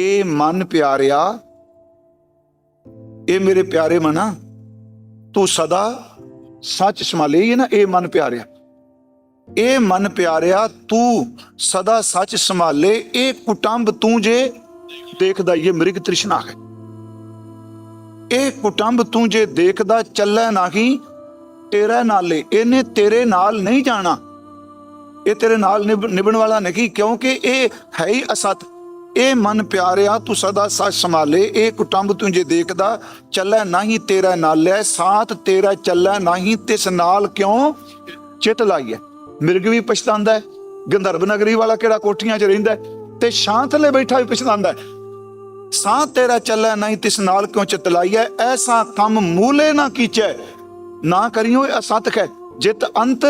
ਇਹ ਮਨ ਪਿਆਰਿਆ, ਇਹ ਮੇਰੇ ਪਿਆਰੇ ਮਨਾ, ਤੂੰ ਸਦਾ ਸੱਚ ਸੰਭਾਲੇ ਨਾ, ਇਹ ਮਨ ਪਿਆਰਿਆ। ਇਹ ਮਨ ਪਿਆਰਿਆ, ਤੂੰ ਸਦਾ ਸੱਚ ਸੰਭਾਲੇ, ਇਹ ਕੁਟੰਬ ਤੂੰ ਜੇ ਦੇਖਦਾ ਇਹ ਮ੍ਰਿਗ ਤ੍ਰਿਸ਼ਨਾ ਹੈ। ਇਹ ਕੁਟੰਬ ਤੂੰ ਜੇ ਦੇਖਦਾ, ਚੱਲੈ ਨਹੀਂ, ਤੇਰਾ ਨਾਲੇ, ਇਹਨੇ ਤੇਰੇ ਨਾਲ ਨਹੀਂ ਜਾਣਾ। ਇਹ ਤੇਰੇ ਨਾਲ ਨਿਭ- ਨਿਭਣ ਵਾਲਾ ਨਹੀਂ, ਕਿਉਂਕਿ ਇਹ ਹੈ ਹੀ ਅਸਤ। ਇਹ ਮਨ ਪਿਆਰਿਆ, ਤੂੰ ਸਦਾ ਸੱਚ ਸੰਭਾਲੇ, ਇਹ ਕੁਟੰਬ ਤੂੰ ਜੇ ਦੇਖਦਾ, ਚੱਲੈ ਨਹੀਂ ਤੇਰਾ ਨਾਲੇ ਸਾਥ ਤੇਰਾ ਚੱਲੈ ਨਹੀਂ, ਤਿਸ ਨਾਲ ਕਿਉਂ ਚਿਤ ਲਾਈਐ? ਮਿਰਗ ਵੀ ਪਛਤਾਉਂਦਾ ਹੈ, ਗੰਧਰਵ ਨਗਰੀ ਵਾਲਾ ਕਿਹੜਾ ਕੋਠੀਆਂ 'ਚ ਰਹਿੰਦਾ ਤੇ ਸ਼ਾਂਤ ਬੈਠਾ ਵੀ ਪਛਤਾਉਂਦਾ ਹੈ। ਸਾਹ ਤੇਰਾ ਚੱਲੈ ਨਹੀਂ, ਤਿਸ ਨਾਲ ਕਿਉਂ ਚਿਤ ਲਾਈਐ? ਐਸਾ ਕੰਮ ਮੂਲੇ ਨਾ ਕੀਚੈ। ਨਾ ਕਰਿਓ ਇਹ ਅਸਤ ਹੈ ਜਿਤ ਅੰਤ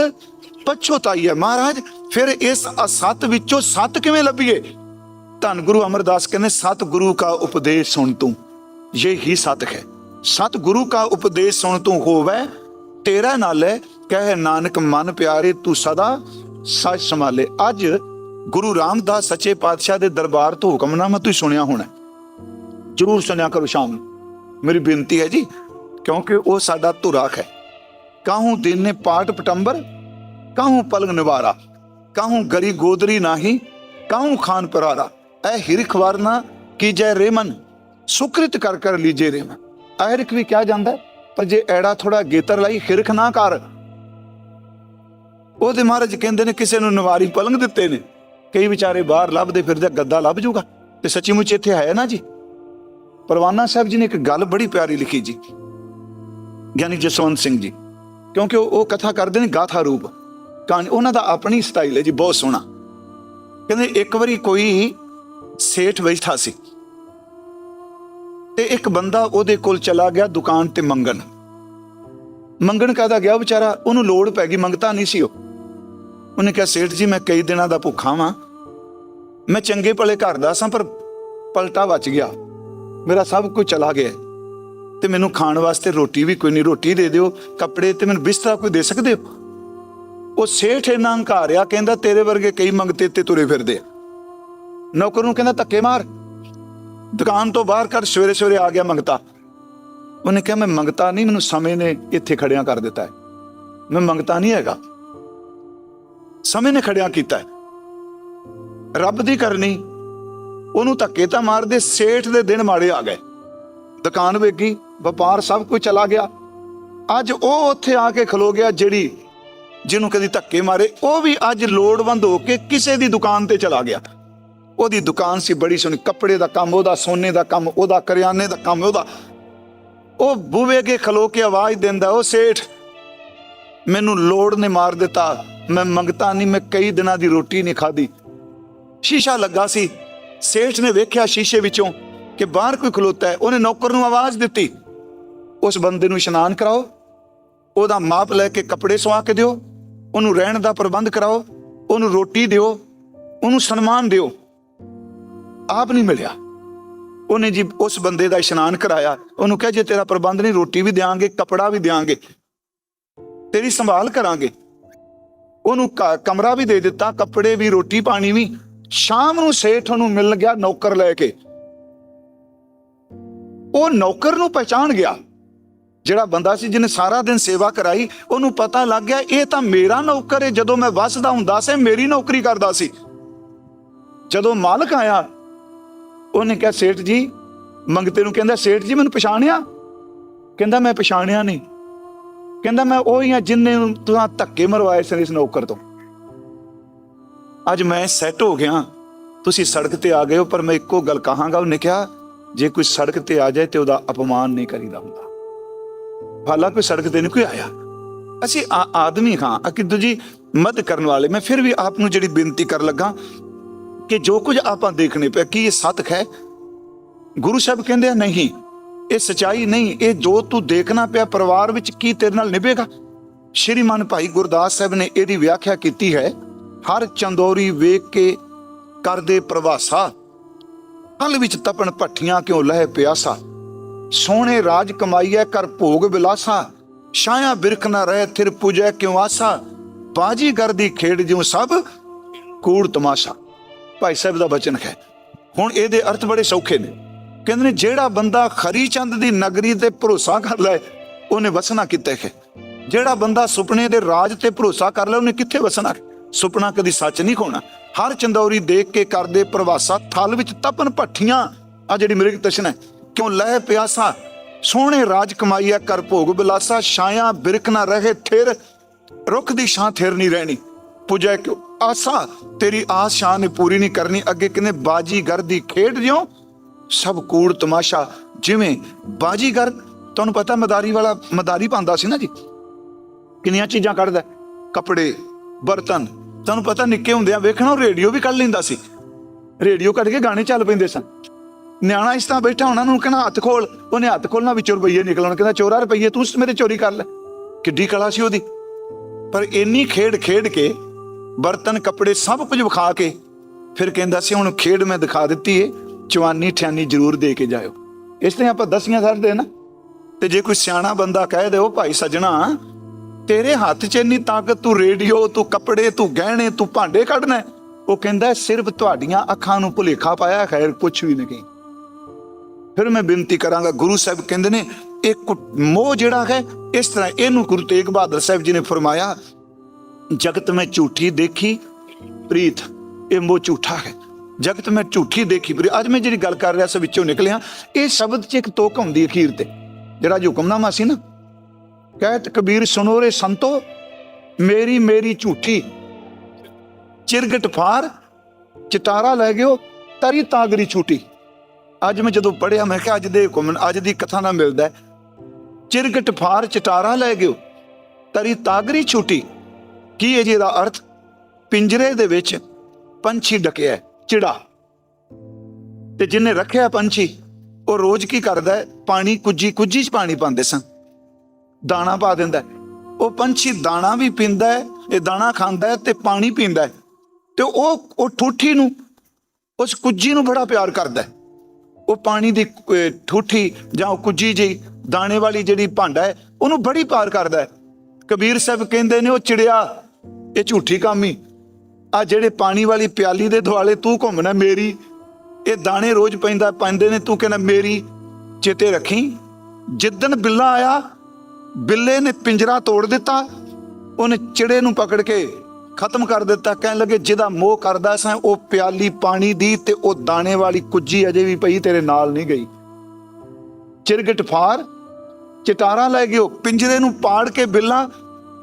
ਪਛੋਤਾਈਐ। ਮਹਾਰਾਜ, ਫਿਰ ਇਸ ਅਸਤ ਵਿੱਚੋਂ ਸਤ ਕਿਵੇਂ ਲੱਭੀਏ? ਧੰਨ ਗੁਰੂ ਅਮਰਦਾਸ ਕਹਿੰਦੇ, ਸਤ ਗੁਰੂ ਕਾ ਉਪਦੇਸ਼ ਸੁਣ ਤੂੰ। ਇਹ ਹੀ ਸਤ ਹੈ। ਸਤ ਗੁਰੂ ਕਾ ਉਪਦੇਸ਼ ਸੁਣ ਤੂੰ ਹੋਵੇ, ਤੇਰਾ ਨਾਲੇ ਕਹਿ ਨਾਨਕ ਮਨ ਪਿਆਰੇ ਤੂੰ ਸਦਾ ਸੱਚ ਸੰਭਾਲੇ। ਅੱਜ ਗੁਰੂ ਰਾਮਦਾਸ ਸੱਚੇ ਪਾਤਸ਼ਾਹ ਦੇ ਦਰਬਾਰ ਤੋਂ ਹੁਕਮਨਾਮਾ ਤੁਸੀਂ ਸੁਣਿਆ ਹੋਣਾ ਜਰੂਰ ਸੁਣਿਆ ਕਰੋ ਸ਼ਾਮ ਨੂੰ। ਮੇਰੀ ਬੇਨਤੀ ਹੈ ਜੀ, ਕਿਉਂਕਿ ਉਹ ਸਾਡਾ ਧੁਰਾਖ ਹੈ। ਕਾਹੂ ਦਿਨ ਨੇ ਪਾਟ ਪਟੰਬਰ, ਕਾਹੂ ਪਲਗ ਨਿਵਾਰਾ, ਕਾਹੂ ਗਰੀ ਗੋਦਰੀ ਨਾਹੀ, ਕਾਹੂ ਖਾਨ ਪਰਾਰਾ। ਐ ਹਿਰਖ ਵਰਨਾ ਕੀ ਜੈ ਰੇਮਨ ਸੁਕ੍ਰਿਤ ਕਰ ਕਰ ਲੀਜੇ ਰੇਮਨ ਐਰਿਕ ਵੀ ਕਿਹਾ ਜਾਂਦਾ ਪਰ ਜੇ ਐੜਾ ਥੋੜਾ ਗੇਤਰ ਲਈ ਹਿਰਖ ਨਾ ਕਰ ਉਹਦੇ ਮਹਾਰਾਜ ਕਹਿੰਦੇ ਨੇ ਕਿਸੇ ਨੂੰ ਨਵਾਰੀ ਪਲੰਗ ਦਿੱਤੇ ਨੇ ਕਈ ਵਿਚਾਰੇ ਬਾਹਰ ਲੱਭਦੇ ਫਿਰਦੇ ਗੱਦਾ ਲੱਭ ਜੂਗਾ ਤੇ ਸੱਚੀ ਮੁੱਚ ਇੱਥੇ ਹੈ ਨਾ ਜੀ ਪਰਵਾਨਾ ਸਾਹਿਬ ਜੀ ਨੇ ਇੱਕ ਗੱਲ ਬੜੀ ਪਿਆਰੀ ਲਿਖੀ ਜੀ ਗਿਆਨੀ ਜਸਵੰਤ ਸਿੰਘ ਜੀ ਕਿਉਂਕਿ ਉਹ ਕਥਾ ਕਰਦੇ ਨੇ ਗਾਥਾ ਰੂਪ ਕਹਾਣੀ ਉਹਨਾਂ ਦਾ ਆਪਣੀ ਸਟਾਈਲ ਹੈ ਜੀ ਬਹੁਤ ਸੋਹਣਾ ਕਹਿੰਦੇ ਇੱਕ ਵਾਰੀ ਕੋਈ ਸੇਠ ਬੈਠਾ ਸੀ। ਤੇ ਇੱਕ ਬੰਦਾ ਉਹਦੇ ਕੋਲ ਚਲਾ ਗਿਆ ਦੁਕਾਨ ਤੇ ਮੰਗਣ। ਮੰਗਣ ਕਾਹਦਾ ਗਿਆ ਵਿਚਾਰਾ? ਉਹਨੂੰ ਲੋੜ ਪੈ ਗਈ, ਮੰਗਤਾ ਨਹੀਂ ਸੀ ਉਹ। ਉਹਨੇ ਕਿਹਾ, ਸੇਠ ਜੀ, ਮੈਂ ਕਈ ਦਿਨਾਂ ਦਾ ਭੁੱਖਾ ਵਾਂ। ਮੈਂ ਚੰਗੇ ਭਲੇ ਘਰ ਦਾ ਸਾਂ, ਪਰ ਪਲਟਾ ਬਚ ਗਿਆ। ਮੇਰਾ ਸਭ ਕੁਝ ਚਲਾ ਗਿਆ। ਤੇ ਮੈਨੂੰ ਖਾਣ ਵਾਸਤੇ ਰੋਟੀ ਵੀ ਕੋਈ ਨਹੀਂ, ਰੋਟੀ ਦੇ ਦਿਓ, ਕੱਪੜੇ ਤੇ ਮੈਨੂੰ ਬਿਸਤਰਾ ਕੋਈ ਦੇ ਸਕਦੇ ਹੋ? ਉਹ ਸੇਠ ਇਹਨਾਂ ਹੰਕਾਰਿਆ, ਕਹਿੰਦਾ, ਤੇਰੇ ਵਰਗੇ ਕਈ ਮੰਗਤੇ ਤੇ ਤੁਰੇ ਫਿਰਦੇ ਆ। ਨੌਕਰ ਨੂੰ ਕਹਿੰਦਾ ਧੱਕੇ ਮਾਰ। ਦੁਕਾਨ ਤੋਂ ਬਾਹਰ ਕਰ ਸਵੇਰੇ ਸਵੇਰੇ ਆ ਗਿਆ ਮੰਗਤਾ। ਉਹਨੇ ਕਿਹਾ, ਮੈਂ ਮੰਗਤਾ ਨਹੀਂ, ਮੈਨੂੰ ਸਮੇਂ ਨੇ ਇੱਥੇ ਖੜਿਆ ਕਰ ਦਿੱਤਾ ਹੈ। ਮੈਂ ਮੰਗਤਾ ਨਹੀਂ ਹੈਗਾ। ਸਮੇਂ ਨੇ ਖੜਿਆ ਕੀਤਾ ਹੈ। ਰੱਬ ਦੀ ਕਰਨੀ, ਉਹਨੂੰ ਧੱਕੇ ਤਾਂ ਮਾਰਦੇ, ਸੇਠ ਦੇ ਦਿਨ ਮਾੜੇ ਆ ਗਏ। ਦੁਕਾਨ ਵੇਗੀ ਵਪਾਰ ਸਭ ਕੁਝ ਚਲਾ ਗਿਆ। ਅੱਜ ਉਹ ਉੱਥੇ ਆ ਕੇ ਖਲੋ ਗਿਆ, ਜਿਹੜੀ ਜਿਹਨੂੰ ਕਦੀ ਧੱਕੇ ਮਾਰੇ, ਉਹ ਵੀ ਅੱਜ ਲੋੜਵੰਦ ਹੋ ਕੇ ਕਿਸੇ ਦੀ ਦੁਕਾਨ ਤੇ ਚਲਾ ਗਿਆ। ਉਹਦੀ ਦੁਕਾਨ ਸੀ ਬੜੀ ਸੋਹਣੀ, ਕੱਪੜੇ ਦਾ ਕੰਮ, ਉਹਦਾ ਸੋਨੇ ਦਾ ਕੰਮ, ਉਹਦਾ ਕਰਿਆਨੇ ਦਾ ਕੰਮ, ਉਹਦਾ। ਉਹ ਬੂਵੇ ਕੇ ਖਲੋ ਕੇ ਆਵਾਜ਼ ਦਿੰਦਾ, ਉਹ ਸੇਠ, ਮੈਨੂੰ ਲੋੜ ਨੇ ਮਾਰ ਦਿੱਤਾ, ਮੈਂ ਮੰਗਤਾ ਨਹੀਂ, ਮੈਂ ਕਈ ਦਿਨਾਂ ਦੀ ਰੋਟੀ ਨਹੀਂ ਖਾਧੀ। ਸ਼ੀਸ਼ਾ ਲੱਗਾ ਸੀ। ਸੇਠ ਨੇ ਵੇਖਿਆ ਸ਼ੀਸ਼ੇ ਵਿੱਚੋਂ ਕਿ ਬਾਹਰ ਕੋਈ ਖਲੋਤਾ ਹੈ, ਉਹਨੇ ਨੌਕਰ ਨੂੰ ਆਵਾਜ਼ ਦਿੱਤੀ। ਉਸ ਬੰਦੇ ਨੂੰ ਇਸ਼ਨਾਨ ਕਰਾਓ, ਉਹਦਾ ਮਾਪ ਲੈ ਕੇ ਕੱਪੜੇ ਸਵਾ ਕੇ ਦਿਓ, ਉਹਨੂੰ ਰਹਿਣ ਦਾ ਪ੍ਰਬੰਧ ਕਰਾਓ, ਉਹਨੂੰ ਰੋਟੀ ਦਿਓ, ਉਹਨੂੰ ਸਨਮਾਨ ਦਿਓ। ਆਪ ਨਹੀਂ ਮਿਲਿਆ। ਉਹਨੇ ਜੀ ਉਸ ਬੰਦੇ ਦਾ ਇਸ਼ਨਾਨ ਕਰਾਇਆ। ਉਹਨੂੰ ਕਿਹਾ, ਜੇ ਤੇਰਾ ਪ੍ਰਬੰਧ ਨਹੀਂ, ਰੋਟੀ ਵੀ ਦੇਾਂਗੇ ਕੱਪੜਾ ਵੀ ਦੇਾਂਗੇ ਤੇਰੀ ਸੰਭਾਲ ਕਰਾਂਗੇ। ਉਹਨੂੰ ਕਮਰਾ ਵੀ ਦੇ ਦਿੱਤਾ, ਕੱਪੜੇ ਵੀ, ਰੋਟੀ ਪਾਣੀ ਵੀ। ਸ਼ਾਮ ਨੂੰ ਸੇਠ ਉਹਨੂੰ ਮਿਲ ਗਿਆ ਨੌਕਰ ਲੈ ਕੇ। ਉਹ ਨੌਕਰ ਨੂੰ ਪਛਾਣ ਗਿਆ। ਜਿਹੜਾ ਬੰਦਾ ਸੀ, ਜਿਹਨੇ ਸਾਰਾ ਦਿਨ ਸੇਵਾ ਕਰਾਈ, ਉਹਨੂੰ ਪਤਾ ਲੱਗ ਗਿਆ, ਇਹ ਤਾਂ ਮੇਰਾ ਨੌਕਰ ਹੈ ਜਦੋਂ ਮੈਂ ਵਸਦਾ ਹੁੰਦਾ ਸੀ, ਮੇਰੀ ਨੌਕਰੀ ਕਰਦਾ ਸੀ। ਜਦੋਂ ਮਾਲਕ ਆਇਆ ਉਹਨੇ ਕਿਹਾ, ਸੇਠ ਜੀ, ਮੰਗਤੇ ਨੂੰ ਕਹਿੰਦਾ, ਸੇਠ ਜੀ, ਮੈਨੂੰ ਪਛਾਣਿਆ? ਕਹਿੰਦਾ, ਮੈਂ ਪਛਾਣਿਆ ਨਹੀਂ। ਕਹਿੰਦਾ, ਮੈਂ ਉਹ ਹੀ ਆ ਜਿੰਨੇ ਨੂੰ ਧੱਕੇ ਮਰਵਾਏ ਸਨ ਇਸ ਨੌਕਰ ਤੋਂ। ਅੱਜ ਮੈਂ ਸੈੱਟ ਹੋ ਗਿਆ। ਤੁਸੀਂ ਸੜਕ ਤੇ ਆ ਗਏ ਹੋ, ਪਰ ਮੈਂ ਇੱਕੋ ਗੱਲ ਕਹਾਂਗਾ, ਉਹਨੇ ਕਿਹਾ, ਜੇ ਕੋਈ ਸੜਕ ਤੇ ਆ ਜਾਏ ਤੇ ਉਹਦਾ ਅਪਮਾਨ ਨਹੀਂ ਕਰੀਦਾ ਹੁੰਦਾ। ਹਾਲਾਂਕਿ ਕੋਈ ਸੜਕ ਤੇ ਨਹੀਂ ਕੋਈ ਆਇਆ। ਅਸੀਂ ਆ- ਆਦਮੀ ਹਾਂ। ਅਕਿ ਜੀ, ਮਦਦ ਕਰਨ ਵਾਲੇ। ਮੈਂ ਫਿਰ ਵੀ ਆਪ ਨੂੰ ਜਿਹੜੀ ਬੇਨਤੀ ਕਰ ਲੱਗਾ ਕਿ ਜੋ ਕੁਝ ਆਪਾਂ ਦੇਖਣੇ ਪਿਆ ਕੀ ਇਹ ਸਤਕ ਹੈ? ਗੁਰੂ ਸਾਹਿਬ ਕਹਿੰਦੇ ਆ, ਨਹੀਂ, ਇਹ ਸਚਾਈ ਨਹੀਂ, ਇਹ ਜੋ ਤੂੰ ਦੇਖਣਾ ਪਿਆ ਪਰਿਵਾਰ ਵਿੱਚ ਕੀ ਤੇਰੇ ਨਾਲ ਨਿਭੇਗਾ? ਸ਼੍ਰੀਮਾਨ ਭਾਈ ਗੁਰਦਾਸ ਸਾਹਿਬ ਨੇ ਇਹਦੀ ਵਿਆਖਿਆ ਕੀਤੀ ਹੈ, ਹਰ ਚੰਦੋਰੀ ਵੇਖ ਕੇ ਕਰਦੇ ਪ੍ਰਵਾਸਾ, ਹਲ ਵਿੱਚ ਤਪਣ ਭੱਠੀਆਂ ਕਿਉਂ ਲਹਿ ਪਿਆਸਾ? ਸੋਹਣੇ ਰਾਜ ਕਮਾਈਐ, ਕਰ ਭੋਗ ਬਿਲਾਸਾ, ਛਾਇਆ ਬਿਰਖ ਨਾ ਰਹਿ, ਥਿਰ ਪੁਜੈ ਕਿਉ ਆਸਾ? ਬਾਜੀ ਦੀ ਖੇਡ ਜਿਉ ਸਭ, ਕੂੜ ਤਮਾਸ਼ਾ। ਭਾਈ ਸਾਹਿਬ ਦਾ ਬਚਨ ਹੈ। ਹੁਣ ਇਹਦੇ ਅਰਥ ਬੜੇ ਸੌਖੇ ਨੇ। ਕਹਿੰਦੇ ਨੇ ਜਿਹੜਾ ਬੰਦਾ ਖਰੀ ਚੰਦ ਦੀ ਨਗਰੀ ਤੇ ਭਰੋਸਾ ਕਰ ਲੈ ਉਹਨੇ ਵਸਣਾ ਕਿੱਥੇ ਹੈ? ਜਿਹੜਾ ਬੰਦਾ ਸੁਪਨੇ ਦੇ ਰਾਜ ਤੇ ਭਰੋਸਾ ਕਰ ਲੈ ਉਹਨੇ ਕਿੱਥੇ ਵਸਣਾ ਸੁਪਨਾ ਕਦੀ ਸੱਚ ਨਹੀਂ ਹੋਣਾ ਹਰ ਚੰਦੌਰੀ ਦੇਖ ਕੇ ਕਰਦੇ ਪ੍ਰਵਾਸਾ ਥਲ ਵਿੱਚ ਤਪਨ ਭੱਠੀਆਂ। ਆ ਜਿਹੜੀ ਮ੍ਰਿਗ ਤਸ਼ਨ ਹੈ, ਕਿਉਂ ਲਹਿ ਪਿਆਸਾ? ਸੋਹਣੇ ਰਾਜ ਕਮਾਈਆ ਕਰ ਭੋਗ ਬਿਲਾਸਾ। ਛਾਇਆ ਬਿਰਕ ਨਾ ਰਹੇ ਥਿਰ। ਰੁੱਖ ਦੀ ਛਾਂ ਥਿਰ ਨਹੀਂ ਰਹਿਣੀ। ਪੁਜੈ ਕਿਉ ਆਸਾ ਤੇਰੀ ਆਸ ਸ਼ਾਨ ਨੇ ਪੂਰੀ ਨਹੀਂ ਕਰਨੀ ਅੱਗੇ ਕਿਨੇ ਬਾਜੀਗਰ ਦੀ ਖੇਡ ਜਿਉ ਸਭ ਕੂੜ ਤਮਾਸ਼ਾ ਜਿਵੇਂ ਬਾਜੀਗਰ ਤੁਹਾਨੂੰ ਪਤਾ ਮਦਾਰੀ ਵਾਲਾ ਮਦਾਰੀ ਪਾਉਂਦਾ ਸੀ ਨਾ ਜੀ ਕਿੰਨੀਆਂ ਚੀਜ਼ਾਂ ਕੱਢਦਾ ਕੱਪੜੇ ਬਰਤਨ ਤੁਹਾਨੂੰ ਪਤਾ ਨਿੱਕੇ ਹੁੰਦਿਆਂ ਵੇਖਣਾ ਉਹ ਰੇਡੀਓ ਵੀ ਕੱਢ ਲੈਂਦਾ ਸੀ ਰੇਡੀਓ ਕੱਢ ਕੇ ਗਾਣੇ ਚੱਲ ਪੈਂਦੇ ਸਨ ਨਿਆਣਾ ਇਸ ਤਰ੍ਹਾਂ ਬੈਠਾ ਉਹਨਾਂ ਨੂੰ ਕਹਿੰਦਾ ਹੱਥ ਖੋਲ ਉਹਨੇ ਹੱਥ ਖੋਲਣਾ ਵਿੱਚੋਂ ਰੁਪਈਏ ਨਿਕਲਣ ਕਹਿੰਦਾ ਚੋਰਾ ਰੁਪਈਏ ਤੂੰ ਮੇਰੇ ਚੋਰੀ ਕਰ ਲੈ ਕਿੱਡੀ ਕਲਾ ਸੀ ਉਹਦੀ ਪਰ ਇੰਨੀ ਖੇਡ ਖੇਡ ਕੇ ਬਰਤਨ, ਕੱਪੜੇ ਸਭ ਕੁਝ ਵਿਖਾ ਕੇ ਫਿਰ ਕਹਿੰਦਾ ਸੀ, ਹੁਣ ਖੇਡ ਮੈਂ ਦਿਖਾ ਦਿੱਤੀ ਏ, ਚਵਾਨੀ ਠਿਆਨੀ ਜ਼ਰੂਰ ਦੇ ਕੇ ਜਾਇਓ। ਇਸ ਲਈ ਆਪਾਂ ਦਸੀਆਂ ਕਰਦੇ ਨਾ। ਤੇ ਜੇ ਕੋਈ ਸਿਆਣਾ ਬੰਦਾ ਕਹਿ ਦੇ ਉਹ ਭਾਈ ਸਜਣਾ, ਤੇਰੇ ਹੱਥ 'ਚ ਇੰਨੀ ਤਾਕਤ, ਤੂੰ ਰੇਡੀਓ, ਤੂੰ ਕੱਪੜੇ, ਤੂੰ ਗਹਿਣੇ, ਤੂੰ ਭਾਂਡੇ ਕੱਢਣਾ ਉਹ ਕਹਿੰਦਾ, ਸਿਰਫ ਤੁਹਾਡੀਆਂ ਅੱਖਾਂ ਨੂੰ ਭੁਲੇਖਾ ਪਾਇਆ, ਖੈਰ ਕੁਝ ਵੀ ਨਹੀਂ ਫਿਰ ਮੈਂ ਬੇਨਤੀ ਕਰਾਂਗਾ, ਗੁਰੂ ਸਾਹਿਬ ਕਹਿੰਦੇ ਨੇ ਇਹ ਕੁ- ਮੋਹ ਜਿਹੜਾ ਹੈ, ਇਸ ਤਰ੍ਹਾਂ ਇਹਨੂੰ ਗੁਰੂ ਤੇਗ ਬਹਾਦਰ ਸਾਹਿਬ ਜੀ ਨੇ ਫਰਮਾਇਆ ਜਗਤ ਮੈਂ ਝੂਠੀ ਦੇਖੀ, ਪ੍ਰੀਤ, ਇਹ ਮੋ ਝੂਠਾ ਹੈ। ਜਗਤ ਮੈਂ ਝੂਠੀ ਦੇਖੀ, ਪ੍ਰੀਤ, ਅੱਜ ਮੈਂ ਜਿਹੜੀ ਗੱਲ ਕਰ ਰਿਹਾ ਸੀ ਵਿੱਚੋਂ ਨਿਕਲਿਆ, ਇਹ ਸ਼ਬਦ 'ਚ ਇੱਕ ਤੋਕ ਹੁੰਦੀ ਅਖੀਰ ਤੇ, ਜਿਹੜਾ ਹੁਕਮਨਾਮਾ ਸੀ ਨਾ। ਕਹਿਤ ਕਬੀਰ ਸੁਨੋ ਰੇ ਸੰਤੋ, ਮੇਰੀ ਮੇਰੀ ਝੂਠੀ। ਚਿਰਗਟ ਫਾਰ ਚਟਾਰਾ ਲੈ ਗਿਓ, ਤਰੀ ਤਾਗਰੀ ਛੂਟੀ। ਅੱਜ ਮੈਂ ਜਦੋਂ ਪੜਿਆ ਮੈਂ ਕਿਹਾ ਅੱਜ ਦੇ ਹੁਕਮ ਅੱਜ ਦੀ ਕਥਾ ਨਾਲ ਮਿਲਦਾ ਚਿਰਗਟ ਫਾਰ ਚਟਾਰਾ ਲੈ ਗਿਓ, ਤਰੀ ਤਾਗਰੀ ਛੂਟੀ। ਕੀ ਹੈ ਜੀ ਇਹਦਾ ਅਰਥ? ਪਿੰਜਰੇ ਦੇ ਵਿੱਚ ਪੰਛੀ ਡਕਿਆ ਚਿੜਾ। ਤੇ ਜਿਹਨੇ ਰੱਖਿਆ ਪੰਛੀ, ਉਹ ਰੋਜ਼ ਕੀ ਕਰਦਾ ਪਾਣੀ ਕੁੱਜੀ ਕੁੱਜੀ ਚ ਪਾਣੀ ਪਾਉਂਦੇ ਸਨ। ਦਾਣਾ ਪਾ ਦਿੰਦਾ ਉਹ ਪੰਛੀ ਦਾਣਾ ਵੀ ਪੀਂਦਾ ਹੈ, ਇਹ ਦਾਣਾ ਖਾਂਦਾ ਹੈ ਤੇ ਪਾਣੀ ਪੀਂਦਾ ਹੈ। ਤੇ ਉਹ ਉਹ ਠੂਠੀ ਨੂੰ, ਉਸ ਕੁੱਜੀ ਨੂੰ ਬੜਾ ਪਿਆਰ ਕਰਦਾ ਹੈ। ਉਹ ਪਾਣੀ ਦੀ ਠੂਠੀ ਜਾਂ ਉਹ ਕੁੱਜੀ ਜੀ ਦਾਣੇ ਵਾਲੀ ਜਿਹੜੀ ਭਾਂਡਾ ਹੈ, ਉਹਨੂੰ ਬੜੀ ਪਿਆਰ ਕਰਦਾ ਹੈ। ਕਬੀਰ ਸਾਹਿਬ ਕਹਿੰਦੇ ਨੇ, ਉਹ ਚਿੜਿਆ ਇਹ ਝੂਠੀ ਕਾਮੀ ਆ ਜਿਹੜੇ ਪਾਣੀ ਵਾਲੀ ਪਿਆਲੀ ਦੇ ਦੁਆਲੇ ਤੂੰ ਘੁੰਮਣਾ ਮੇਰੀ, ਇਹ ਦਾਣੇ ਰੋਜ਼ ਪੈਂਦਾ, ਪੈਂਦੇ ਨੇ ਤੂੰ ਕਹਿੰਦਾ ਮੇਰੀ, ਚੇਤੇ ਰੱਖੀ? ਜਿੱਦਣ ਬਿੱਲਾ ਆਇਆ, ਬਿੱਲੇ ਨੇ ਪਿੰਜਰਾ ਤੋੜ ਦਿੱਤਾ, ਉਹਨੇ ਚਿੜੇ ਨੂੰ ਪਕੜ ਕੇ ਖਤਮ ਕਰ ਦਿੱਤਾ। ਕਹਿਣ ਲੱਗੇ, ਜਿਹਦਾ ਮੋਹ ਕਰਦਾ ਸਾਂ, ਉਹ ਪਿਆਲੀ ਪਾਣੀ ਦੀ ਤੇ ਉਹ ਦਾਣੇ ਵਾਲੀ ਕੁੱਜੀ ਅਜੇ ਵੀ ਪਈ, ਤੇਰੇ ਨਾਲ ਨਹੀਂ ਗਈ। ਚਿਰਗਟ ਫਾਰ, ਚਟਾਰਾ ਲੈ ਗਿਓ, ਪਿੰਜਰੇ ਨੂੰ ਪਾੜ ਕੇ ਬਿੱਲਾ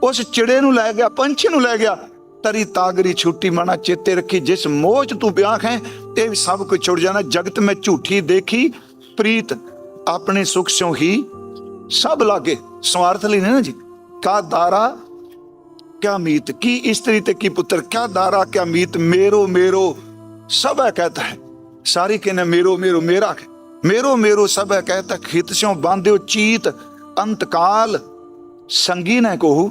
ਉਸ ਚਿੜੇ ਨੂੰ ਲੈ ਗਿਆ ਪੰਛੀ ਨੂੰ ਲੈ ਗਿਆ ਤਰੀ ਤਾਗਰੀ ਛੁੱਟੀ ਮਨਾ ਚੇਤੇ ਰੱਖੀ ਜਿਸ ਮੋਹ ਚ ਤੂੰ ਬਿਆਹ ਹੈ ਇਹ ਵੀ ਸਭ ਕੁਝ ਛੁੱਟ ਜਾਣਾ ਜਗਤ ਮੈਂ ਝੂਠੀ ਦੇਖੀ ਪ੍ਰੀਤ ਆਪਣੇ ਸੁਖ ਸਿਉ ਹੀ ਸਭ ਲਾਗੇ ਸਵਾਰਥ ਲਈ ਨਹੀਂ ਨਾ ਜੀ ਕਾ ਦਾਰਾ क्या मीत की स्त्री ते की पुत्र क्या दारा क्या मीत मेरो मेरो सब है कहता है सारी कहने मेरो मेरो मेरा है मेरो मेरो सब है कहता खित स्यों बांध्यो चीत अंतकाल संगी ने कोहू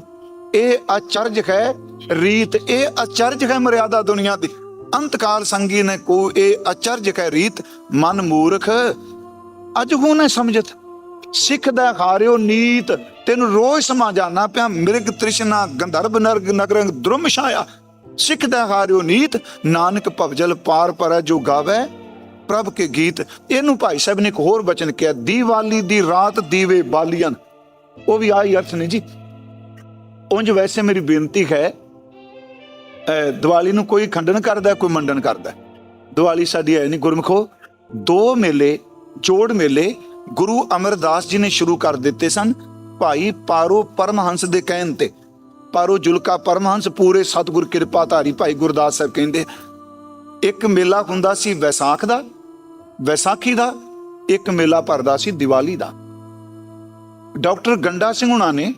ਇਹ ਅਚਰਜ ਹੈ ਰੀਤ, ਇਹ ਅਚਰਜ ਹੈ ਮਰਿਆਦਾ ਦੁਨੀਆ ਦੀ। ਅੰਤਕਾਲ ਸੰਗੀ ਨੇ ਕੋ ਇਹ ਅਚਰਜ ਹੈ ਰੀਤ, ਮਨ ਮੂਰਖ, ਅਜ ਹੂੰ ਨੇ ਸਮਝਤ। ਸਿੱਖ ਦਾ ਖਾਰਿਓ ਨੀਤ, ਤੈਨੂੰ ਰੋਜ਼ ਸਮਾ ਜਾਣਾ ਪਿਆ, ਮਿਰਗ ਤ੍ਰਿਸ਼ਨਾ ਗੰਧਰਬ ਨਰਗ, ਨਗਰੰਗ ਦ੍ਰੁਮ ਛਾਇਆ। ਸਿੱਖ ਦਾ ਹਾਰਿਓ ਨੀਤ, ਨਾਨਕ ਭਵਜਲ ਪਾਰ ਪਰ ਜੋ ਗਾਵੇ, ਪ੍ਰਭ ਕੇ ਗੀਤ। ਇਹਨੂੰ ਭਾਈ ਸਾਹਿਬ ਨੇ ਇੱਕ ਹੋਰ ਬਚਨ ਕਿਹਾ, ਦੀਵਾਲੀ ਦੀ ਰਾਤ ਦੀਵੇ ਬਾਲੀਆਂ। ਉਹ ਵੀ ਆਹੀ ਅਰਥ ਨੇ ਜੀ। ਉਂਝ ਵੈਸੇ ਮੇਰੀ ਬੇਨਤੀ ਹੈ ਦੀਵਾਲੀ ਨੂੰ ਕੋਈ ਖੰਡਨ ਕਰਦਾ, ਕੋਈ ਮੰਡਨ ਕਰਦਾ। ਦੀਵਾਲੀ ਸਾਡੀ ਹੈ ਨਹੀਂ ਗੁਰਮਖੋ, ਦੋ ਮੇਲੇ, ਜੋੜ ਮੇਲੇ ਗੁਰੂ ਅਮਰਦਾਸ ਜੀ ਨੇ ਸ਼ੁਰੂ ਕਰ ਦਿੱਤੇ ਸਨ, ਭਾਈ ਪਾਰੋ ਪਰਮਹੰਸ ਦੇ ਕਹਿਣ ਤੇ। ਪਾਰੋ ਜੁਲਕਾ ਪਰਮਹੰਸ ਪੂਰੇ ਸਤਿਗੁਰ ਕਿਰਪਾ ਧਾਰੀ ਭਾਈ ਗੁਰਦਾਸ ਸਾਹਿਬ ਕਹਿੰਦੇ, ਇੱਕ ਮੇਲਾ ਹੁੰਦਾ ਸੀ ਵੈਸਾਖ ਦਾ, ਵੈਸਾਖੀ ਦਾ, ਇੱਕ ਮੇਲਾ ਭਰਦਾ ਸੀ ਦੀਵਾਲੀ ਦਾ। ਡਾਕਟਰ ਗੰਡਾ ਸਿੰਘ ਹੁਣਾਂ ਨੇ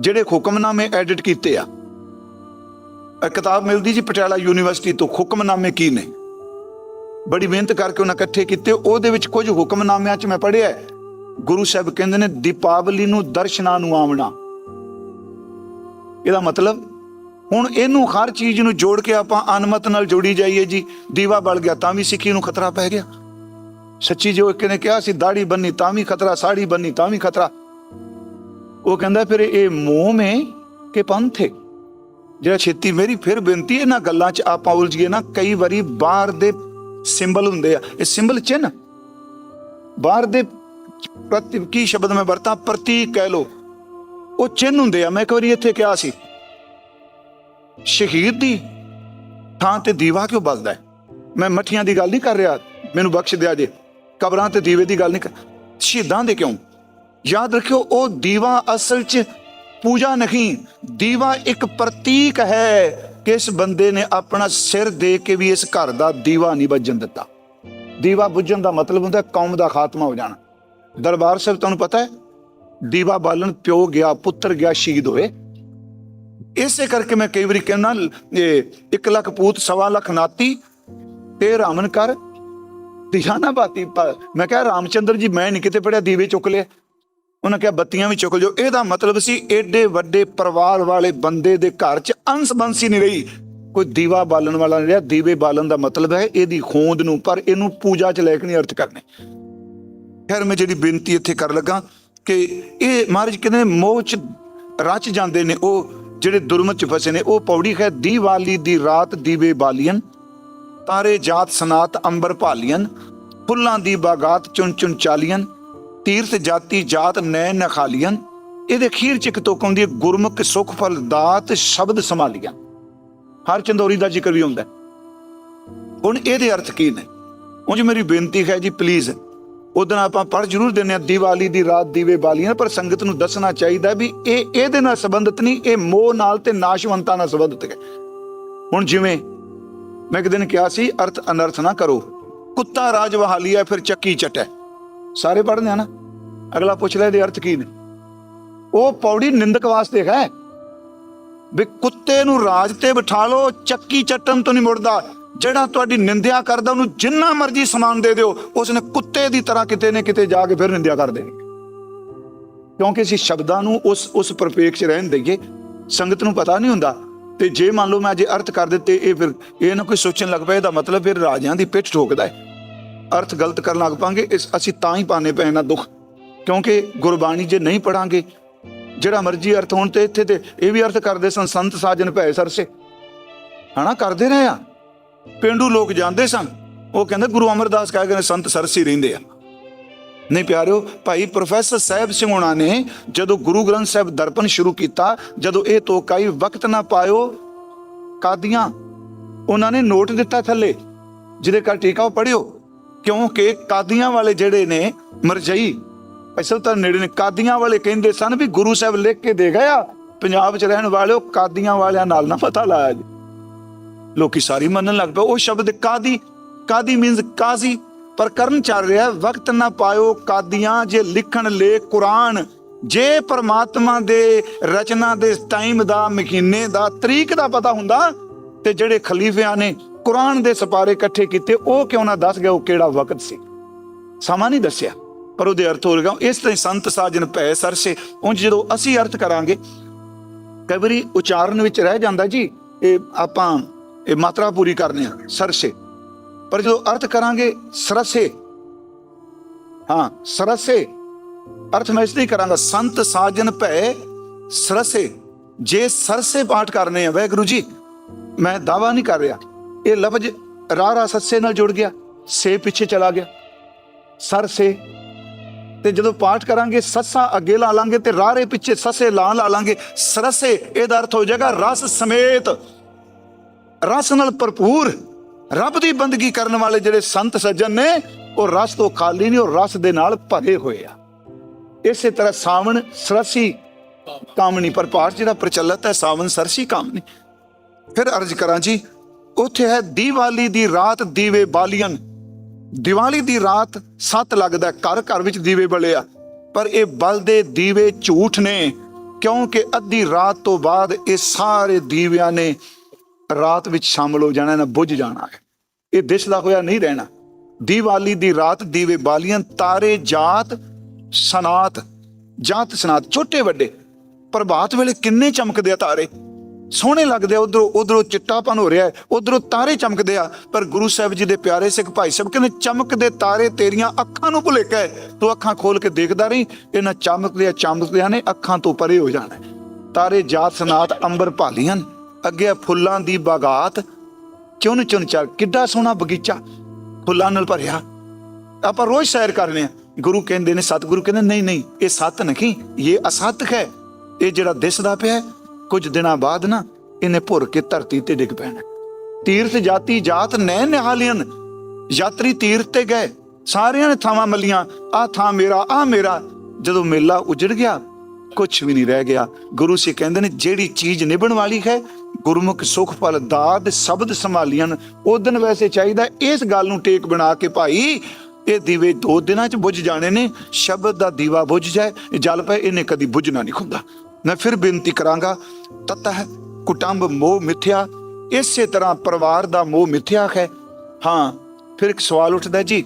ਜਿਹੜੇ ਹੁਕਮਨਾਮੇ ਐਡਿਟ ਕੀਤੇ ਆ। ਇਹ ਕਿਤਾਬ ਮਿਲਦੀ ਜੀ ਪਟਿਆਲਾ ਯੂਨੀਵਰਸਿਟੀ ਤੋਂ, ਹੁਕਮਨਾਮੇ ਕੀ ਨੇ? ਬੜੀ ਮਿਹਨਤ ਕਰਕੇ ਉਹਨਾਂ ਇਕੱਠੇ ਕੀਤੇ, ਉਹਦੇ ਵਿੱਚ ਕੁਝ ਹੁਕਮਨਾਮਿਆਂ 'ਚ ਮੈਂ ਪੜ੍ਹਿਆ ਗੁਰੂ ਸਾਹਿਬ ਕਹਿੰਦੇ ਨੇ, ਦੀਪਾਵਲੀ ਨੂੰ ਦਰਸ਼ਨਾਂ ਨੂੰ ਆਵਣਾ। ਇਹਦਾ ਮਤਲਬ, ਹੁਣ ਇਹਨੂੰ ਹਰ ਚੀਜ਼ ਨੂੰ ਜੋੜ ਕੇ ਆਪਾਂ ਅਨਮਤ ਨਾਲ ਜੋੜੀ ਜਾਈਏ ਜੀ, ਦੀਵਾ ਬਲ ਗਿਆ ਤਾਂ ਵੀ ਸਿੱਖੀ ਨੂੰ ਖਤਰਾ ਪੈ ਗਿਆ। ਸੱਚੀ ਜੋ ਇੱਕ ਨੇ ਕਿਹਾ ਸੀ ਦਾੜੀ ਬੰਨੀ ਤਾਂ ਵੀ ਖਤਰਾ, ਸਾੜੀ ਬੰਨੀ ਤਾਂ ਵੀ ਖਤਰਾ। ਉਹ ਕਹਿੰਦਾ ਫਿਰ ਇਹ ਮੋਹ ਮੇ ਕਿ ਪੰਥ ਹੈ? ਜਿਹੜਾ ਛੇਤੀ ਮੇਰੀ ਫਿਰ ਬੇਨਤੀ ਇਹਨਾਂ ਗੱਲਾਂ 'ਚ ਆਪਾਂ ਉਲਝੀਏ ਨਾ ਕਈ ਵਾਰੀ ਬਾਹਰ ਦੇ ਸਿੰਬਲ ਹੁੰਦੇ ਆ। ਇਹ ਸਿੰਬਲ ਚਿੰਨ ਬਾਹਰ ਦੇ ਪ੍ਰਤੀ ਕੀ ਸ਼ਬਦ ਮੈਂ ਵਰਤਾਂ? ਪ੍ਰਤੀਕ ਕਹਿ ਲੋ ਉਹ ਚਿੰਨ ਹੁੰਦੇ ਆ। ਮੈਂ ਇੱਕ ਵਾਰੀ ਇੱਥੇ ਕਿਹਾ ਸੀ, ਸ਼ਹੀਦ ਦੀ ਥਾਂ ਤੇ ਦੀਵਾ ਕਿਉਂ ਬਲਦਾ ਹੈ? ਮੈਂ ਮੱਠੀਆਂ ਦੀ ਗੱਲ ਨਹੀਂ ਕਰ ਰਿਹਾ। ਮੈਨੂੰ ਬਖਸ਼ ਦਿਆ ਜੇ। ਕਬਰਾਂ ਤੇ ਦੀਵੇ ਦੀ ਗੱਲ ਨਹੀਂ ਕਰ ਸ਼ਹੀਦਾਂ ਦੇ ਕਿਉਂ? ਯਾਦ ਰੱਖਿਓ, ਉਹ ਦੀਵਾ ਅਸਲ 'ਚ ਪੂਜਾ ਨਹੀਂ, ਦੀਵਾ ਇੱਕ ਪ੍ਰਤੀਕ ਹੈ ਕਿ ਇਸ ਬੰਦੇ ਨੇ ਆਪਣਾ ਸਿਰ ਦੇ ਕੇ ਵੀ ਇਸ ਘਰ ਦਾ ਦੀਵਾ ਨਹੀਂ ਵੱਜਣ ਦਿੱਤਾ। ਦੀਵਾ ਬੁੱਝਣ ਦਾ ਮਤਲਬ ਹੁੰਦਾ ਕੌਮ ਦਾ ਖਾਤਮਾ ਹੋ ਜਾਣਾ। ਦਰਬਾਰ ਸਾਹਿਬ, ਤੁਹਾਨੂੰ ਪਤਾ ਹੈ, ਦੀਵਾ ਬਾਲਣ ਪਿਓ ਗਿਆ, ਪੁੱਤਰ ਗਿਆ, ਸ਼ਹੀਦ ਹੋਏ। ਇਸੇ ਕਰਕੇ ਮੈਂ ਕਈ ਵਾਰੀ ਕਹਿੰਦਾ, ਇਹ 1 ਲੱਖ ਪੂਤ, ਸਵਾ ਲੱਖ ਨਾਤੀ, ਤੇ ਰਾਮਨ ਕਰ ਦਿਸ਼ਾਨਾ ਬਾਤੀ ਮੈਂ ਕਿਹਾ, ਰਾਮਚੰਦਰ ਜੀ, ਮੈਂ ਨਹੀਂ ਕਿਤੇ ਪੜਿਆ ਦੀਵੇ ਚੁੱਕ ਲਿਆ ਉਹਨਾਂ ਕਿਹਾ, ਬੱਤੀਆਂ ਵੀ ਚੁੱਕ ਲਿਓ। ਇਹਦਾ ਮਤਲਬ ਸੀ ਐਡੇ ਵੱਡੇ ਪਰਿਵਾਰ ਵਾਲੇ ਬੰਦੇ ਦੇ ਘਰ 'ਚ ਅੰਸ ਬੰਸੀ ਨਹੀਂ ਰਹੀ। ਕੋਈ ਦੀਵਾ ਬਾਲਣ ਵਾਲਾ ਨਹੀਂ ਰਿਹਾ। ਦੀਵੇ ਬਾਲਣ ਦਾ ਮਤਲਬ ਹੈ ਇਹਦੀ ਖੋਂਦ ਨੂੰ, ਪਰ ਇਹਨੂੰ ਪੂਜਾ 'ਚ ਲੈ ਕੇ ਨਹੀਂ ਅਰਥ ਕਰਨੇ। ਖੈਰ ਮੈਂ ਜਿਹੜੀ ਬੇਨਤੀ ਇੱਥੇ ਕਰ ਲੱਗਾ ਕਿ ਇਹ ਮਹਾਰਾਜ ਕਹਿੰਦੇ ਮੋਹ 'ਚ ਰਚ ਜਾਂਦੇ ਨੇ, ਉਹ ਜਿਹੜੇ ਦੁਰਮਤ 'ਚ ਫਸੇ ਨੇ, ਉਹ ਪੌੜੀ ਹੈ ਦੀਵਾਲੀ ਦੀ ਰਾਤ ਦੀਵੇ ਬਾਲੀਆਂ, ਤਾਰੇ ਜਾਤ ਸਨਾਤ ਅੰਬਰ ਭਾਲੀਆਂ, ਫੁੱਲਾਂ ਦੀ ਬਾਗਾਤ ਚੁਣ ਚੁਣ ਚਾਲੀਆਂ ਤੀਰਥ ਜਾਤੀ ਜਾਤ ਨੈ ਨਖਾਲੀਆਂ, ਇਹਦੇ ਅਖੀਰ ਚ ਇੱਕ ਤੁਕ ਆਉਂਦੀ ਹੈ, ਗੁਰਮੁਖ, ਸੁਖ ਫਲ, ਦਾਤ, ਸ਼ਬਦ ਸੰਭਾਲੀਆਂ। ਹਰ ਚੰਦੋਰੀ ਦਾ ਜ਼ਿਕਰ ਵੀ ਹੁੰਦਾ ਹੁਣ ਇਹਦੇ ਅਰਥ ਕੀ ਨੇ? ਉਂਝ ਮੇਰੀ ਬੇਨਤੀ ਹੈ ਜੀ ਪਲੀਜ਼ ਉਦੋਂ ਆਪਾਂ ਪੜ ਜ਼ਰੂਰ ਦਿੰਨੇ ਆ ਦੀਵਾਲੀ ਦੀ ਰਾਤ ਦੀਵੇ ਬਾਲੀਆਂ ਪਰ ਸੰਗਤ ਨੂੰ ਦੱਸਣਾ ਚਾਹੀਦਾ ਵੀ ਇਹ, ਇਹਦੇ ਨਾਲ ਸੰਬੰਧਿਤ ਨਹੀਂ, ਇਹ ਮੋਹ ਨਾਲ ਤੇ ਨਾਸ਼ਵੰਤਾਂ ਨਾਲ ਸੰਬੰਧਿਤ ਹੈ। ਹੁਣ ਜਿਵੇਂ ਮੈਂ ਇੱਕ ਦਿਨ ਕਿਹਾ ਸੀ, ਅਰਥ ਅਨਰਥ ਨਾ ਕਰੋ। ਕੁੱਤਾ ਰਾਜ ਵਹਾਲੀਆ ਫਿਰ ਚੱਕੀ ਚਟੈ। ਸਾਰੇ ਪੜ੍ਹਦੇ ਆ ਨਾ। ਅਗਲਾ ਪੁੱਛ ਲੈ ਇਹਦੇ ਅਰਥ ਕੀ ਨੇ। ਉਹ ਪੌੜੀ ਨਿੰਦਕ ਵਾਸਤੇ ਹੈ। ਵੀ ਕੁੱਤੇ ਨੂੰ ਰਾਜ ਤੇ ਬਿਠਾ ਲਓ, ਚੱਕੀ ਚੱਟਣ ਤੋਂ ਨਹੀਂ ਮੁੜਦਾ। ਜਿਹੜਾ ਤੁਹਾਡੀ ਨਿੰਦਿਆ ਕਰਦਾ, ਉਹਨੂੰ ਜਿੰਨਾ ਮਰਜ਼ੀ ਸਮਾਨ ਦੇ ਦਿਓ। ਉਸਨੇ ਕੁੱਤੇ ਦੀ ਤਰ੍ਹਾਂ ਕਿਤੇ ਨੇ ਕਿਤੇ ਜਾ ਕੇ ਫਿਰ ਨਿੰਦਿਆ ਕਰ ਦੇਣੀ। ਕਿਉਂਕਿ ਅਸੀਂ ਸ਼ਬਦਾਂ ਨੂੰ ਉਸ ਉਸ ਪਰਪੇਖ 'ਚ ਰਹਿਣ ਦਈਏ। ਸੰਗਤ ਨੂੰ ਪਤਾ ਨਹੀਂ ਹੁੰਦਾ। ਤੇ ਜੇ ਮੰਨ ਲਓ ਮੈਂ ਜੇ ਅਰਥ ਕਰ ਦਿੱਤੇ, ਇਹ ਫਿਰ ਇਹ ਨਾ ਕੋਈ ਸੋਚਣ ਲੱਗ ਪਿਆ, ਇਹਦਾ ਮਤਲਬ ਫਿਰ ਰਾਜਿਆਂ ਦੀ ਪਿੱਠ ਠੋਕਦਾ ਹੈ। ਅਰਥ ਗਲਤ ਕਰਨ ਲੱਗ ਪਾਂਗੇ, ਇਸ ਅਸੀਂ ਤਾਂ ਹੀ ਪਾਣੇ ਪਏ ਨਾ ਦੁੱਖ। ਕਿਉਂਕਿ ਗੁਰਬਾਣੀ ਜੇ ਨਹੀਂ ਪੜਾਂਗੇ, ਜਿਹੜਾ ਮਰਜ਼ੀ ਅਰਥ ਹੋਣ ਤੇ ਇੱਥੇ ਤੇ ਇਹ ਵੀ ਅਰਥ ਕਰਦੇ ਸਨ, ਸੰਤ ਸਾਜਨ ਭੈ ਸਰਸੇ। ਹਨਾ, ਕਰਦੇ ਰਹੇ ਆ। ਪਿੰਡੂ ਲੋਕ ਜਾਂਦੇ ਸਨ। ਉਹ ਕਹਿੰਦੇ, ਗੁਰੂ ਅਮਰਦਾਸ ਕਹਿ ਗਏ ਸੰਤ ਸਰਸੀ ਰਹਿੰਦੇ ਆ। ਨਹੀਂ ਪਿਆਰਿਓ, ਭਾਈ ਪ੍ਰੋਫੈਸਰ ਸਾਹਿਬ ਸਿੰਘ ਹੋਣਾ ਨੇ ਜਦੋਂ ਗੁਰੂ ਗ੍ਰੰਥ ਸਾਹਿਬ ਦਰਪਣ ਸ਼ੁਰੂ ਕੀਤਾ, ਜਦੋਂ ਇਹ ਤੋਕਾਈ ਵਕਤ ਨਾ ਪਾਇਓ, ਕਾਦੀਆਂ, ਉਹਨਾਂ ਨੇ ਨੋਟ ਦਿੱਤਾ ਥੱਲੇ, ਜਿਹਦੇ ਕਰ ਟੀਕਾ ਉਹ ਪੜਿਓ ਕਿਉਂਕਿ ਕਾਦੀਆਂ ਵਾਲੇ ਜਿਹੜੇ ਨੇ ਮਰਜਈ ਅਸਲ ਤਾਂ ਨੇੜੇ ਨੇ, ਕਾਦੀਆਂ ਵਾਲੇ ਕਹਿੰਦੇ ਸਨ ਵੀ ਗੁਰੂ ਸਾਹਿਬ ਲਿਖ ਕੇ ਦੇ ਗਿਆ ਪੰਜਾਬ 'ਚ ਰਹਿਣ ਵਾਲਿਓ ਕਾਦੀਆਂ ਵਾਲਿਆਂ ਨਾਲ ਨਾ ਪਤਾ ਲਾਇਆ ਜੀ। ਲੋਕੀ ਸਾਰੀ ਮੰਨਣ ਲੱਗ ਪਏ, ਉਹ ਸ਼ਬਦ ਕਾਦੀ ਕਾਦੀ ਮੀਨਸ ਕਾਜ਼ੀ, ਪਰ ਕਰਨ ਚੱਲ ਰਿਹਾ, ਵਕਤ ਨਾ ਪਾਇਓ ਕਾਦੀਆਂ, ਜੇ ਲਿਖਣ ਲੈ ਕੁਰਾਨ, ਜੇ ਪਰਮਾਤਮਾ ਦੇ ਰਚਨਾ ਦੇ ਟਾਈਮ ਦਾ, ਮਹੀਨੇ ਦਾ, ਤਰੀਕ ਦਾ ਪਤਾ ਹੁੰਦਾ, ਤੇ ਜਿਹੜੇ ਖਲੀਫਿਆਂ ਨੇ ਕੁਰਾਨ ਦੇ ਸਪਾਰੇ ਇਕੱਠੇ ਕੀਤੇ, ਉਹ ਕਿਉਂ ਨਾ ਦੱਸ ਗਿਆ ਉਹ ਕਿਹੜਾ ਵਕਤ ਸੀ? ਸਮਾਂ ਨਹੀਂ ਦੱਸਿਆ, ਪਰ ਉਹਦੇ ਅਰਥ ਹੋ ਗਿਆ ਇਸ ਤਰ੍ਹਾਂ ਹੀ ਸੰਤ ਸਾਜਨ ਭੈ ਸਰਸੇ, ਉਂਝ ਜਦੋਂ ਅਸੀਂ ਅਰਥ ਕਰਾਂਗੇ, ਕਈ ਵਾਰੀ ਉਚਾਰਨ ਵਿੱਚ ਰਹਿ ਜਾਂਦਾ ਜੀ, ਇਹ ਆਪਾਂ ਇਹ ਮਾਤਰਾ ਪੂਰੀ ਕਰਨੇ ਆ, ਸਰਸੇ। ਪਰ ਜਦੋਂ ਅਰਥ ਕਰਾਂਗੇ, ਸਰਸੇ, ਹਾਂ, ਸਰਸੇ, ਅਰਥ ਮੈਂ ਇਸ ਲਈ ਕਰਾਂਗਾ, ਸੰਤ ਸਾਜਨ ਭੈ ਸਰਸੇ, ਜੇ ਸਰਸੇ ਪਾਠ ਕਰਨੇ ਆ, ਵਾਹਿਗੁਰੂ ਜੀ, ਮੈਂ ਦਾਵਾ ਨਹੀਂ ਕਰ ਰਿਹਾ। ਇਹ ਲਫ਼ਜ਼ ਰਾ ਰਾ ਸੱਸੇ ਨਾਲ ਜੁੜ ਗਿਆ, ਸੇ ਪਿੱਛੇ ਚਲਾ ਗਿਆ। ਸਰਸੇ ਤੇ ਜਦੋਂ ਪਾਠ ਕਰਾਂਗੇ, ਸੱਸਾਂ ਅੱਗੇ ਲਾ ਲਾਂਗੇ ਤੇ ਰਾਰੇ ਪਿੱਛੇ ਸੱਸੇ ਲਾ ਲਾ ਲਾਂਗੇ, ਸਰਸੇ ਇਹਦਾ ਅਰਥ ਹੋ ਜਾਏਗਾ ਰਸ ਸਮੇਤ। ਰਸ ਨਾਲ ਭਰਪੂਰ ਰੱਬ ਦੀ ਬੰਦਗੀ ਕਰਨ ਵਾਲੇ ਜਿਹੜੇ ਸੰਤ ਸੱਜਣ ਨੇ, ਉਹ ਰਸ ਤੋਂ ਖਾਲੀ ਨਹੀਂ, ਉਹ ਰਸ ਦੇ ਨਾਲ ਭਰੇ ਹੋਏ ਆ। ਇਸੇ ਤਰ੍ਹਾਂ ਸਾਵਣ ਸਰਸੀ ਕਾਮਣੀ ਪਰ ਪਾਠ ਜਿਹੜਾ ਪ੍ਰਚਲਿਤ ਹੈ, ਸਾਵਣ ਸਰਸੀ ਕਾਮਣੀ ਫਿਰ ਅਰਜ਼ ਕਰਾਂ ਜੀ ਉੱਥੇ ਹੈ ਦੀਵਾਲੀ ਦੀ ਰਾਤ ਦੀਵੇ ਬਾਲੀਆਂ ਦੀਵਾਲੀ ਦੀ ਰਾਤ ਸੱਤ ਲੱਗਦਾ ਘਰ ਘਰ ਵਿੱਚ ਦੀਵੇ ਬਲਿਆ ਪਰ ਇਹ ਬਲਦੇ ਦੀਵੇ ਝੂਠ ਨੇ, ਕਿਉਂਕਿ ਅੱਧੀ ਰਾਤ ਤੋਂ ਬਾਅਦ ਇਹ ਸਾਰੇ ਦੀਵਿਆਂ ਨੇ ਰਾਤ ਵਿੱਚ ਸ਼ਾਮਲ ਹੋ ਜਾਣਾ, ਨਾ ਬੁੱਝ ਜਾਣਾ ਹੈ। ਇਹ ਦਿਸਦਾ ਹੋਇਆ ਨਹੀਂ ਰਹਿਣਾ। ਦੀਵਾਲੀ ਦੀ ਰਾਤ ਦੀਵੇ ਬਾਲੀਆਂ, ਤਾਰੇ ਜਾਤ, ਸਨਾਤ ਜਾਤ ਸਨਾਤ, ਛੋਟੇ ਵੱਡੇ। ਪ੍ਰਭਾਤ ਵੇਲੇ ਕਿੰਨੇ ਚਮਕਦੇ ਆ ਤਾਰੇ। ਸੋਹਣੇ ਲੱਗਦੇ ਆ, ਉਧਰੋਂ ਉਧਰੋਂ ਚਿੱਟਾਪਨ ਹੋ ਰਿਹਾ ਉਧਰੋਂ ਤਾਰੇ ਚਮਕਦੇ ਆ। ਪਰ ਗੁਰੂ ਸਾਹਿਬ ਜੀ ਦੇ ਪਿਆਰੇ ਸਿੱਖ ਭਾਈ ਸਾਹਿਬ ਕਹਿੰਦੇ, ਚਮਕਦੇ ਤਾਰੇ ਤੇਰੀਆਂ ਅੱਖਾਂ ਨੂੰ ਭੁਲੇਖਾ ਹੈ। ਤੂੰ ਅੱਖਾਂ ਖੋਲ ਕੇ ਦੇਖਦਾ ਰਹੀ, ਇਹਨਾਂ ਚਮਕਦੇ ਆ, ਚਮਕਦਿਆਂ ਨੇ ਅੱਖਾਂ ਤੋਂ ਪਰੇ ਹੋ ਜਾਣਾ ਤਾਰੇ ਜਾਤ ਸਨਾਤ ਅੰਬਰ ਭਾਲੀਆਂ ਅੱਗੇ ਫੁੱਲਾਂ ਦੀ ਬਾਗਾਤ। ਚੁਣ ਚੁਣ ਚਰ ਕਿੱਡਾ ਸੋਹਣਾ ਬਗੀਚਾ, ਫੁੱਲਾਂ ਨਾਲ ਭਰਿਆ। ਆਪਾਂ ਰੋਜ਼ ਸੈਰ ਕਰਨੇ ਆ। ਗੁਰੂ ਕਹਿੰਦੇ ਨੇ, ਸਤਿਗੁਰੂ ਕਹਿੰਦੇ, ਨਹੀਂ ਨਹੀਂ, ਇਹ ਸੱਤ ਨਹੀਂ, ਇਹ ਅਸਤ ਹੈ। ਇਹ ਜਿਹੜਾ ਦਿਸਦਾ ਪਿਆ ਕੁਝ ਦਿਨਾਂ ਬਾਅਦ ਨਾ ਇਹਨੇ ਭੁਰ ਕੇ ਧਰਤੀ ਤੇ ਡਿੱਗ ਪੈਣਾ। ਤੀਰਥ ਜਾਤੀ ਜਾਤ ਨੈ ਨਿਹਾਲੀਨ ਯਾਤਰੀ ਤੀਰਥ ਤੇ ਗਏ। ਸਾਰਿਆਂ ਨੇ ਥਾਵਾਂ ਮੱਲੀਆਂ ਆ ਥਾਂ ਮੇਰਾ ਆ ਮੇਰਾ। ਜਦੋਂ ਮੇਲਾ ਉਜੜ ਗਿਆ ਕੁਝ ਵੀ ਨਹੀਂ ਰਹਿ ਗਿਆ। ਗੁਰੂ ਸੀ ਕਹਿੰਦੇ ਨੇ, ਜਿਹੜੀ ਚੀਜ਼ ਨਿਭਣ ਵਾਲੀ ਹੈ, ਗੁਰਮੁਖ ਸੁਖ ਫਲ ਦਾਤ ਸ਼ਬਦ ਸੰਭਾਲੀਆਂ ਉਹ ਦਿਨ ਵੈਸੇ ਚਾਹੀਦਾ ਇਸ ਗੱਲ ਨੂੰ ਟੇਕ ਬਣਾ ਕੇ ਭਾਈ, ਇਹ ਦੀਵੇ ਦੋ ਦਿਨਾਂ ਚ ਬੁੱਝ ਜਾਣੇ ਨੇ। ਸ਼ਬਦ ਦਾ ਦੀਵਾ ਬੁੱਝ ਜਾਏ, ਜਲ ਪਏ, ਇਹਨੇ ਕਦੀ ਬੁੱਝਣਾ ਨਹੀਂ ਹੁੰਦਾ। ਮੈਂ ਫਿਰ ਬੇਨਤੀ ਕਰਾਂਗਾ, ਤਤਹ ਕੁਟੰਬ ਮੋਹ ਮਿਥਿਆ, ਇਸੇ ਤਰ੍ਹਾਂ ਪਰਿਵਾਰ ਦਾ ਮੋਹ ਮਿਥਿਆ ਹੈ। ਹਾਂ, ਫਿਰ ਇੱਕ ਸਵਾਲ ਉੱਠਦਾ ਜੀ,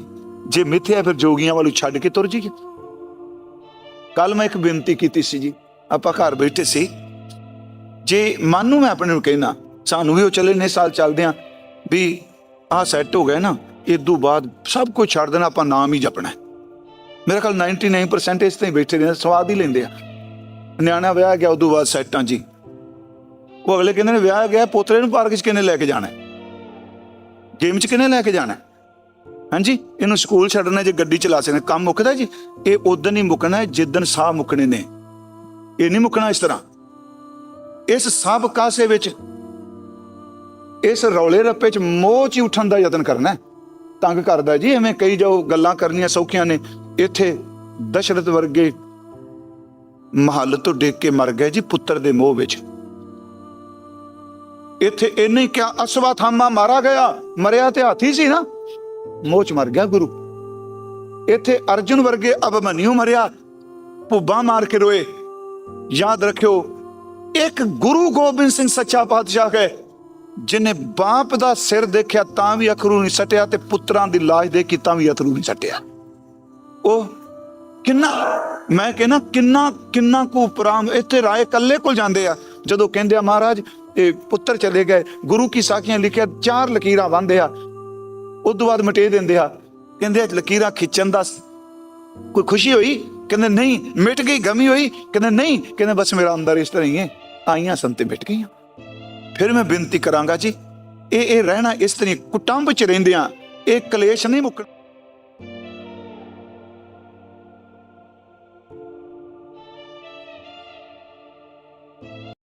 ਜੇ ਮਿਥਿਆ ਫਿਰ ਜੋਗੀਆਂ ਵੱਲੋਂ ਛੱਡ ਕੇ ਤੁਰ ਜੀਏ ਕੱਲ ਮੈਂ ਇੱਕ ਬੇਨਤੀ ਕੀਤੀ ਸੀ ਜੀ, ਆਪਾਂ ਘਰ ਬੈਠੇ ਸੀ। ਜੇ ਮਨ ਨੂੰ ਮੈਂ ਆਪਣੇ ਨੂੰ ਕਹਿਣਾ, ਸਾਨੂੰ ਵੀ ਉਹ ਚੱਲੇ ਨੇ ਸਾਲ ਚੱਲਦੇ ਆ ਵੀ ਆਹ ਸੈੱਟ ਹੋ ਗਏ ਨਾ ਇਦੋਂ ਬਾਅਦ ਸਭ ਕੁਝ ਛੱਡ ਦੇਣਾ, ਆਪਾਂ ਨਾਮ ਹੀ ਜਪਣਾ। ਮੇਰਾ ਮੇਰੇ ਖਿਆਲ 99% ਇਸ ਤੇ ਬੈਠੇ ਨੇ ਸਵਾਦ ਹੀ ਲੈਂਦੇ ਆ। ਨਿਆਣਾ ਵਿਆਹ ਗਿਆ, ਉਦੋਂ ਬਾਅਦ ਸੈੱਟਾਂ ਜੀ। ਉਹ ਅਗਲੇ ਕਹਿੰਦੇ ਨੇ, ਵਿਆਹ ਗਿਆ, ਪੋਤਰੇ ਨੂੰ ਪਾਰਕ 'ਚ ਕਿਨੇ ਲੈ ਕੇ ਜਾਣਾ ਗੇਮ 'ਚ ਕਿਨੇ ਲੈ ਕੇ ਜਾਣਾ ਹੈ? ਹਾਂਜੀ, ਇਹਨੂੰ ਸਕੂਲ ਛੱਡਣਾ ਜੇ ਗੱਡੀ ਚਲਾ ਸਕਦੇ, ਕੰਮ ਮੁੱਕਦਾ ਜੀ? ਇਹ ਉਦੋਂ ਹੀ ਮੁੱਕਣਾ ਹੈ ਜਿੱਦਣ ਸਾਹ ਮੁੱਕਣੇ ਨੇ। ਇਹ ਨਹੀਂ ਮੁੱਕਣਾ ਇਸ ਤਰ੍ਹਾਂ। ਇਸ ਸਭ ਕਾਸੇ ਵਿੱਚ, ਇਸ ਰੌਲੇ ਰੱਪੇ 'ਚ ਮੋਹ 'ਚ ਹੀ ਉੱਠਣ ਦਾ ਯਤਨ ਕਰਨਾ ਤੰਗ ਕਰਦਾ ਜੀ, ਐਵੇਂ ਕਈ ਜੋ ਗੱਲਾਂ ਕਰਨੀਆਂ ਸੌਖੀਆਂ ਨੇ। ਇੱਥੇ ਦਸ਼ਰਥ ਵਰਗੇ ਮਹੱਲ ਤੋਂ ਡੇਕ ਕੇ ਮਰ ਗਏ ਜੀ ਪੁੱਤਰ ਦੇ ਮੋਹ ਵਿੱਚ। ਇੱਥੇ ਇਹਨੇ ਕਿਹਾ, ਅਸਵਾਥਾਮਾ ਮਾਰਾ ਗਿਆ, ਮਰਿਆ ਤੇ ਹਾਥੀ ਸੀ ਨਾ। ਮੋਹ ਚ ਮਰ ਗਿਆ ਗੁਰੂ। ਇੱਥੇ ਅਰਜੁਨ ਵਰਗੇ ਅਭਮਨਿਊ ਮਰਿਆ, ਭੁੱਬਾ ਮਾਰ ਕੇ ਰੋਏ। ਯਾਦ ਰੱਖਿਓ, ਇੱਕ ਗੁਰੂ ਗੋਬਿੰਦ ਸਿੰਘ ਸੱਚਾ ਪਾਤਸ਼ਾਹ ਹੈ, ਜਿਨੇ ਬਾਪ ਦਾ ਸਿਰ ਦੇਖਿਆ ਤਾਂ ਵੀ ਅਖਰੂ ਨਹੀਂ ਸਟਿਆ ਤੇ ਪੁੱਤਰਾਂ ਦੀ ਲਾਸ਼ ਦੇਖ ਕੇ ਤਾਂ ਵੀ ਅਥਰੂ ਨਹੀਂ ਸਟਿਆ। ਉਹ ਕਿੰਨਾ ਮੈਂ ਕਹਿੰਦਾ ਕਿੰਨਾ ਕਿੰਨਾ ਕੁ ਉਪਰਾਮ ਇੱਥੇ ਰਾਏ ਕੱਲੇ ਕੋਲ ਜਾਂਦੇ ਆ। ਜਦੋਂ ਕਹਿੰਦੇ ਆ ਮਹਾਰਾਜ, ਇਹ ਪੁੱਤਰ ਚਲੇ ਗਏ, ਗੁਰੂ ਕੀ ਸਾਖੀਆਂ ਲਿਖਿਆ, ਚਾਰ ਲਕੀਰਾਂ ਬੰਦੇ ਆ। ਉਸ ਤੋਂ ਬਾਅਦ ਮਟੇ ਦਿੰਦੇ ਆ। ਕਹਿੰਦੇ ਆ, ਲਕੀਰਾਂ ਖਿੱਚਣ ਦਾ ਕੋਈ ਖੁਸ਼ੀ ਹੋਈ? ਕਹਿੰਦੇ, ਨਹੀਂ, ਮਿਟ ਗਈ, ਗਮੀ ਹੋਈ? ਕਹਿੰਦੇ, ਨਹੀਂ। ਕਹਿੰਦੇ, ਬਸ ਮੇਰਾ ਅੰਦਰ ਇਸ ਤਰ੍ਹਾਂ ਹੀ ਹੈ। ਆਈਆਂ ਸੰਤੇ ਮਿਟ ਗਈਆਂ। ਫਿਰ ਮੈਂ ਬੇਨਤੀ ਕਰਾਂਗਾ ਜੀ, ਇਹ ਇਹ ਰਹਿਣਾ ਇਸ ਤਰ੍ਹਾਂ ਕੁਟੰਬ ਚ ਰਹਿੰਦੇ ਆ। ਇਹ ਕਲੇਸ਼ ਨਹੀਂ ਮੁੱਕਣਾ।